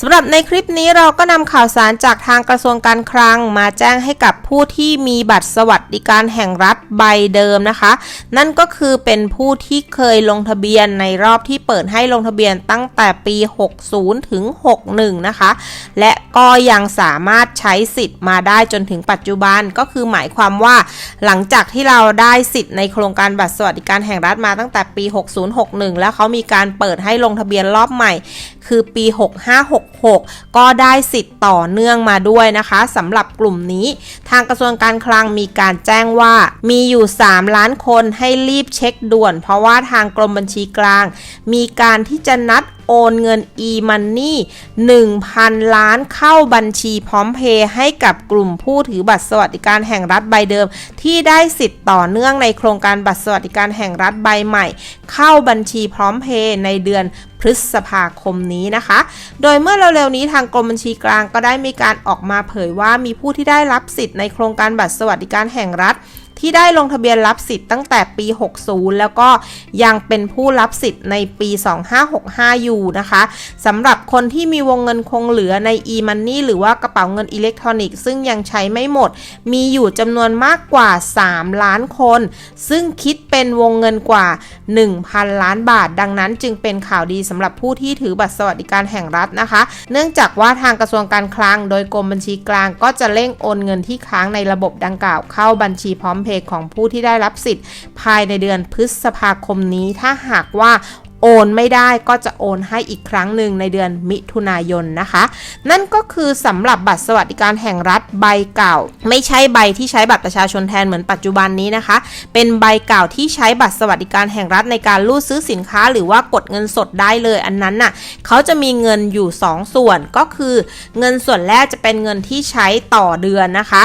สำหรับในคลิปนี้เราก็นำข่าวสารจากทางกระทรวงการคลัง มาแจ้งให้กับผู้ที่มีบัตรสวัสดิการแห่งรัฐใบเดิมนะคะ นั่นก็คือเป็นผู้ที่เคยลงทะเบียนในรอบที่เปิดให้ลงทะเบียนตั้งแต่ปี 60 ถึง 61 นะคะ และก็ยังสามารถใช้สิทธิ์มาได้จนถึงปัจจุบันก็คือหมายความว่า หลังจากที่เราได้สิทธิ์ในโครงการบัตรสวัสดิการแห่งรัฐมาตั้งแต่ปี 6061 แล้วเขามีการเปิดให้ลงทะเบียนรอบใหม่ คือปี 65 6 66 ก็ได้สิทธิ์ต่อเนื่องมาด้วยนะคะสำหรับกลุ่มนี้ ทางกระทรวงการคลังมีการแจ้งว่า มีอยู่ 3 ล้านคนให้รีบเช็คด่วน เพราะว่าทางกรมบัญชีกลาง มีการที่จะนัดโอนเงิน e-money 1,000 ล้านเข้าบัญชีพร้อมเพย์ให้กับกลุ่มผู้ถือบัตรสวัสดิการแห่งรัฐใบเดิม ที่ได้สิทธิ์ต่อเนื่องในโครงการบัตรสวัสดิการแห่งรัฐใบใหม่ เข้าบัญชีพร้อมเพย์ในเดือน ฤษภาคมนี้นะคะ โดยเมื่อเร็วๆนี้ทางกรมบัญชีกลางก็ได้มีการออกมาเผยว่ามีผู้ที่ได้รับสิทธิ์ในโครงการบัตรสวัสดิการแห่งรัฐ ที่ได้ลงทะเบียนรับสิทธิ์ตั้งแต่ปี 60 แล้วก็ยังเป็นผู้รับสิทธิ์ในปี 2565 อยู่นะคะสำหรับคนที่มีวงเงินคงเหลือใน e-money หรือว่ากระเป๋าเงินอิเล็กทรอนิกส์ซึ่งยังใช้ไม่หมด มีอยู่จำนวนมากกว่า 3 ล้านคน ซึ่งคิดเป็นวงเงินกว่า 1,000 ล้านบาท ดังนั้นจึงเป็นข่าวดีสำหรับผู้ที่ถือบัตรสวัสดิการแห่งรัฐนะคะ เนื่องจากว่าทางกระทรวงการคลัง โดยกรมบัญชีกลางก็จะเร่งโอนเงินที่ค้างในระบบดังกล่าวเข้าบัญชีพร้อมเพจของผู้ที่ได้รับสิทธิ์ ภายในเดือนพฤษภาคมนี้ ถ้าหากว่า โอนไม่ได้ก็จะโอนให้อีกครั้งหนึ่งในเดือนมิถุนายนนะคะ นั่นก็คือสำหรับบัตรสวัสดิการแห่งรัฐใบเก่า ไม่ใช่ใบที่ใช้บัตรประชาชนแทนเหมือนปัจจุบันนี้นะคะ เป็นใบเก่าที่ใช้บัตรสวัสดิการแห่งรัฐในการรูดซื้อสินค้า หรือว่ากดเงินสดได้เลยอันนั้นน่ะเขาจะมีเงินอยู่ 2 ส่วนก็คือ เงินส่วนแรกจะเป็นเงินที่ใช้ต่อเดือนนะคะ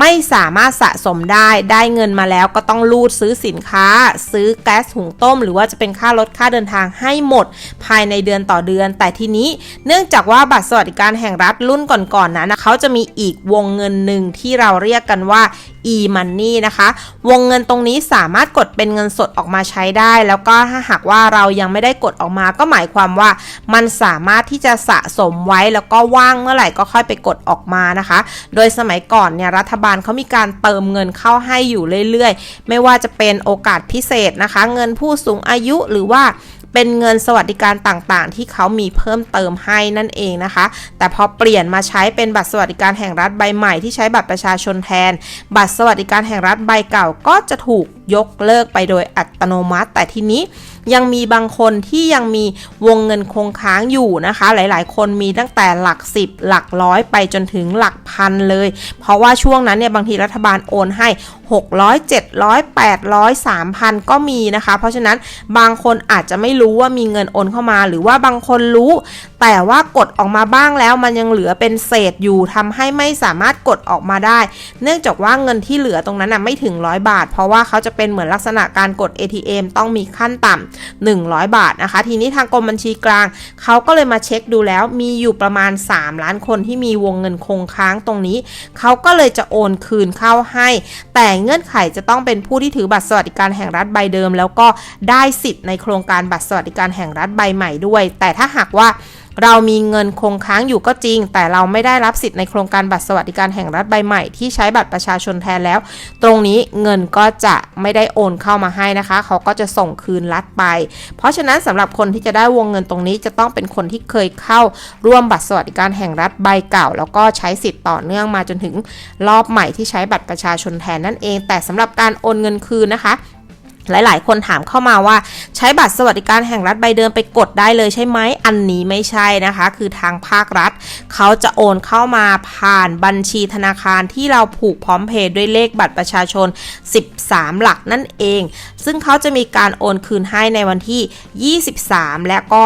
ไม่สามารถสะสมได้ได้เงินมาแล้วก็ต้องรูดซื้อสินค้า ซื้อแก๊สหุงต้ม หรือว่าจะเป็นค่ารถค่าเดินทางให้หมด ภายในเดือนต่อเดือน แต่ทีนี้เนื่องจากว่าบัตรสวัสดิการแห่งรัฐรุ่นก่อนๆนนั้นนะเขาจะมีอีกวงเงินหนึ่งที่เราเรียกกันว่า e-money นะคะ วงเงินตรงนี้สามารถกดเป็นเงินสดออกมาใช้ได้ แล้วก็ถ้าหากว่าเรายังไม่ได้กดออกมา ก็หมายความว่า มันสามารถที่จะสะสมไว้แล้วก็ว่างเมื่อไหร่ก็ค่อยไปกดออกมานะคะ โดยสมัยก่อนเนี่ยรัฐบาลเขามีการเติมเงินเข้าให้อยู่เรื่อยๆ ไม่ว่าจะเป็นโอกาสพิเศษนะคะ เงินผู้สูงอายุหรือว่า เป็นเงินสวัสดิการต่างๆ ที่เขามีเพิ่มเติมให้นั่นเองนะคะ แต่พอเปลี่ยนมาใช้เป็นบัตรสวัสดิการแห่งรัฐใบใหม่ที่ใช้บัตรประชาชนแทน บัตรสวัสดิการแห่งรัฐใบเก่าก็จะถูกยกเลิกไปโดยอัตโนมัติ แต่ทีนี้ยังมีบางคนที่ยังมีวงเงินคงค้างอยู่นะคะ หลายๆ คนมีตั้งแต่หลัก 10 หลักร้อยไปจนถึงหลักพันเลย เพราะว่าช่วงนั้นเนี่ยบางทีรัฐบาลโอนให้ 600 700 800 3,000 ก็มีนะคะ เพราะฉะนั้นบางคนอาจจะไม่รู้ว่ามีเงินโอนเข้ามา หรือว่าบางคนรู้ แต่ว่ากดออกมาบ้างแล้วมันยังเหลือเป็นเศษอยู่ทำให้ไม่สามารถกดออกมาได้ เนื่องจากว่าเงินที่เหลือตรงนั้นน่ะไม่ถึง100บาท เพราะว่าเขาจะเป็นเหมือนลักษณะการกด ATM ต้องมีขั้นต่ำ100 บาทนะคะ ทีนี้ทางกรมบัญชีกลาง เขาก็เลยมาเช็คดูแล้วมีอยู่ประมาณ 3 ล้านคนที่มีวงเงินคงค้างตรงนี้ เขาก็เลยจะโอนคืนเข้าให้ แต่เงื่อนไขจะต้องเป็นผู้ที่ถือบัตรสวัสดิการแห่งรัฐใบเดิม แล้วก็ได้สิทธิ์ในโครงการบัตรสวัสดิการแห่งรัฐใบใหม่ด้วย แต่ถ้าหากว่า เรามีเงินคงค้างอยู่ก็จริง แต่เราไม่ได้รับสิทธิ์ในโครงการบัตรสวัสดิการแห่งรัฐใบใหม่ที่ใช้บัตรประชาชนแทนแล้ว ตรงนี้เงินก็จะไม่ได้โอนเข้ามาให้นะคะ เขาก็จะส่งคืนรัฐไป เพราะฉะนั้นสำหรับคนที่จะได้วงเงินตรงนี้จะต้องเป็นคนที่เคยเข้าร่วมบัตรสวัสดิการแห่งรัฐใบเก่า แล้วก็ใช้สิทธิ์ต่อเนื่องมาจนถึงรอบใหม่ที่ใช้บัตรประชาชนแทนนั่นเอง แต่สำหรับการโอนเงินคืนนะคะ หลาย ๆ คนถามเข้ามาว่าใช้บัตรสวัสดิการแห่งรัฐใบเดิมไปกดได้เลยใช่ไหมอันนี้ไม่ใช่นะคะ คือทางภาครัฐ เขาจะโอนเข้ามาผ่านบัญชีธนาคารที่เราผูกพร้อมเพย์ด้วยเลขบัตรประชาชน 13 หลักนั่นเอง ซึ่งเขาจะมีการโอนคืนให้ในวันที่ 23 และก็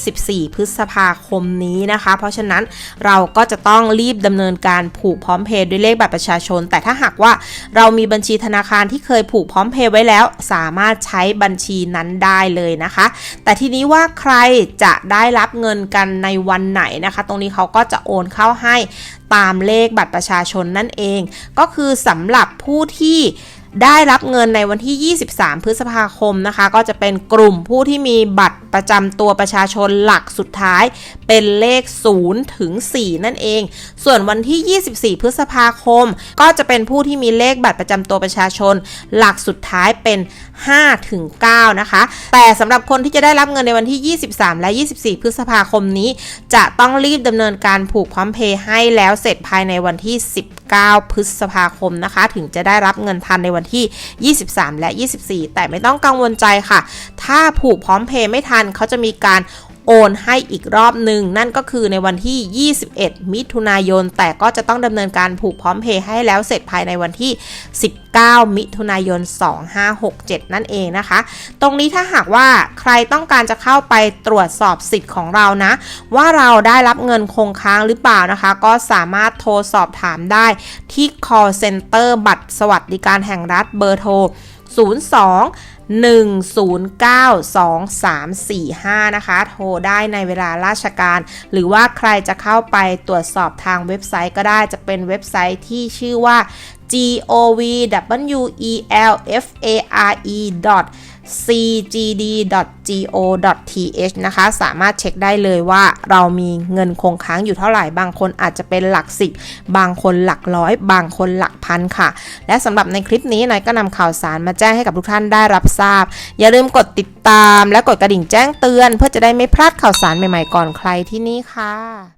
24 พฤษภาคมนี้นะคะ เพราะฉะนั้นเราก็จะต้องรีบดำเนินการผูกพร้อมเพย์ด้วยเลขบัตรประชาชน แต่ถ้าหากว่าเรามีบัญชีธนาคารที่เคยผูกพร้อมเพย์ไว้แล้วามารถใช้บัญชีนั้นได้เลยนะคะ แต่ทีนี้ว่าใครจะได้รับเงินกันในวันไหนนะคะ ตรงนี้เขาก็จะโอนเข้าให้ตามเลขบัตรประชาชนนั่นเอง ก็คือสำหรับผู้ที่ ได้รับเงินในวันที่ 23 พฤษภาคมนะคะ ก็จะเป็นกลุ่มผู้ที่มีบัตรประจำตัวประชาชนหลักสุดท้าย เป็นเลข 0 ถึง 4 นั่นเอง ส่วนวันที่ 24 พฤษภาคม ก็จะเป็นผู้ที่มีเลขบัตรประจำตัวประชาชน หลักสุดท้ายเป็น 5 ถึง 9 นะคะ แต่สำหรับคนที่จะได้รับเงินในวันที่ 23 และ 24 พฤษภาคมนี้ จะต้องรีบดำเนินการผูกพร้อมเพย์ให้แล้วเสร็จภายในวันที่ 19 9 พฤษภาคมนะคะ ถึงจะได้รับเงินทันในวันที่ 23 และ 24 แต่ไม่ต้องกังวลใจค่ะ ถ้าผูกพร้อมเพย์ไม่ทันเขาจะมีการ โอนให้อีกรอบหนึ่งนั่นก็คือในวันที่ 21 มิถุนายน แต่ก็จะต้องดำเนินการผูกพร้อมเพย์ให้แล้วเสร็จภายในวันที่ 19 มิถุนายน 2567 นั่นเองนะคะ ตรงนี้ถ้าหากว่าใครต้องการจะเข้าไปตรวจสอบสิทธิ์ของเรานะ ว่าเราได้รับเงินคงค้างหรือเปล่านะคะ ก็สามารถโทรสอบถามได้ที่ call center บัตรสวัสดิการแห่งรัฐเบอร์โทร 02 1092345 นะคะ โทรได้ในเวลาราชการ หรือว่าใครจะเข้าไปตรวจสอบทางเว็บไซต์ก็ได้จะเป็นเว็บไซต์ที่ชื่อว่า govelfare cgd.go.th นะคะ สามารถเช็คได้เลยว่าเรามีเงินคงค้างอยู่เท่าไหร่ บางคนอาจจะเป็นหลักสิบบางคนหลักร้อย บางคนหลักพันค่ะ และสำหรับในคลิปนี้นายก็นำข่าวสารมาแจ้งให้กับทุกท่านได้รับทราบ อย่าลืมกดติดตามและกดกระดิ่งแจ้งเตือน เพื่อจะได้ไม่พลาดข่าวสารใหม่ๆก่อนใครที่นี่ค่ะ